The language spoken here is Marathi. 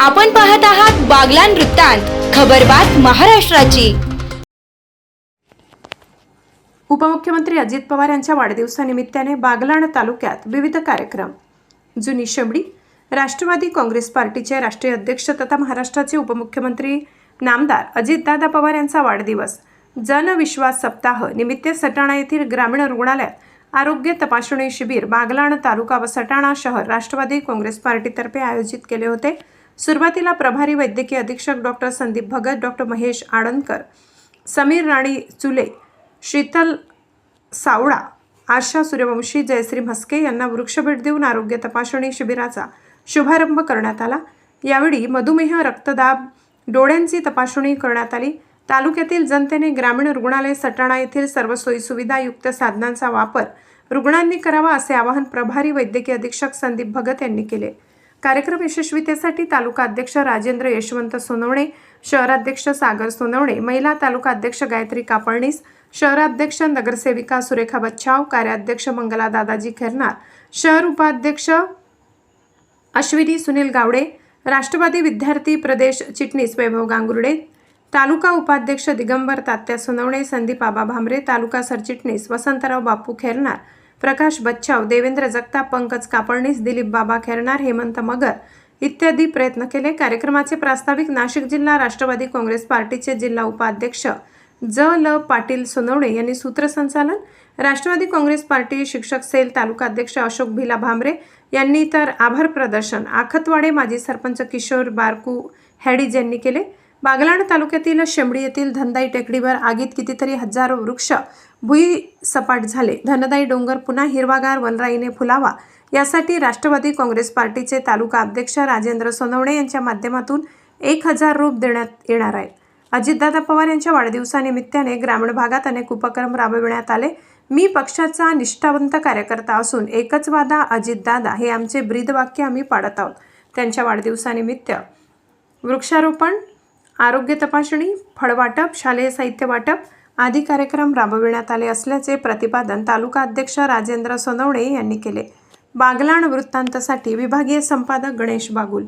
आपण पाहत आहात बागलान वृत्तांत खबरबात महाराष्ट्राची. उपमुख्यमंत्री अजित पवार यांच्या वाढदिवसानिमित्ताने बागलाण तालुक्यात विविध कार्यक्रम. जुनी शबडी राष्ट्रवादी काँग्रेस पार्टीचे राष्ट्रीय अध्यक्ष तथा महाराष्ट्राचे उपमुख्यमंत्री नामदार अजितदादा पवार यांचा वाढदिवस जनविश्वास सप्ताह निमित्त सटाणा येथील ग्रामीण रुग्णालयात आरोग्य तपासणी शिबिर बागलाण तालुका व सटाणा शहर राष्ट्रवादी काँग्रेस पार्टीतर्फे आयोजित केले होते. सुरुवातीला प्रभारी वैद्यकीय अधीक्षक डॉक्टर संदीप भगत डॉक्टर महेश आडनकर समीर राणी चुले शीतल सावळा आशा सूर्यवंशी जयश्री म्हस्के यांना वृक्षभेट देऊन आरोग्य तपासणी शिबिराचा शुभारंभ करण्यात आला. यावेळी मधुमेह रक्तदाब डोळ्यांची तपासणी करण्यात आली. तालुक्यातील जनतेने ग्रामीण रुग्णालय सटाणा येथील सर्व सोयीसुविधायुक्त साधनांचा वापर रुग्णांनी करावा असे आवाहन प्रभारी वैद्यकीय अधीक्षक संदीप भगत यांनी केले. कार्यक्रम यशस्वीतेसाठी तालुका अध्यक्ष राजेंद्र यशवंत सोनवणे शहराध्यक्ष सागर सोनवणे महिला तालुका अध्यक्ष गायत्री कापळणीस शहराध्यक्ष नगरसेविका सुरेखा बच्छाव कार्याध्यक्ष मंगला दादाजी खेरनार शहर उपाध्यक्ष अश्विनी सुनील गावडे राष्ट्रवादी विद्यार्थी प्रदेश चिटणीस वैभव गांगुर्डे तालुका उपाध्यक्ष दिगंबर तात्या सोनवणे संदीप आबा भामरे तालुका सरचिटणीस वसंतराव बापू खेरनार प्रकाश बच्चाव देवेंद्र जगताप पंकज कापडणीस दिलीप बाबा खेरणार हेमंत मगर इत्यादी प्रयत्न केले. कार्यक्रमाचे प्रास्ताविक नाशिक जिल्हा राष्ट्रवादी काँग्रेस पार्टीचे जिल्हा उपाध्यक्ष ज. ल. पाटील सोनवणे यांनी सूत्रसंचालन. राष्ट्रवादी काँग्रेस पार्टी शिक्षक सेल तालुका अध्यक्ष अशोक भिला भांबरे यांनी तर आभार प्रदर्शन. आखतवाडे माजी सरपंच किशोर बारकू हॅडीज यांनी केले. बागलाण तालुक्यातील शेंबडी येथील धनदाई टेकडीवर आगीत कितीतरी हजारो वृक्ष भुई सपाट झाले. धनदाई डोंगर पुन्हा हिरवागार वनराईने फुलावा. यासाठी राष्ट्रवादी काँग्रेस पार्टीचे तालुका अध्यक्ष राजेंद्र सोनवणे यांच्या माध्यमातून एक हजार रूप देण्यात येणार आहेत अजितदादा पवार यांच्या वाढदिवसानिमित्ताने ग्रामीण भागात अनेक उपक्रम राबविण्यात आले. मी पक्षाचा निष्ठावंत कार्यकर्ता असून एकच वादा अजितदादा हे आमचे ब्रीदवाक्य आम्ही पाडत आहोत. त्यांच्या वाढदिवसानिमित्त वृक्षारोपण आरोग्य तपासणी फळवाटप शालेय साहित्य वाटप आदी कार्यक्रम राबविण्यात आले असल्याचे प्रतिपादन तालुका अध्यक्ष राजेंद्र सोनवणे यांनी केले. बागलाण वृत्तांतसाठी विभागीय संपादक गणेश बागुल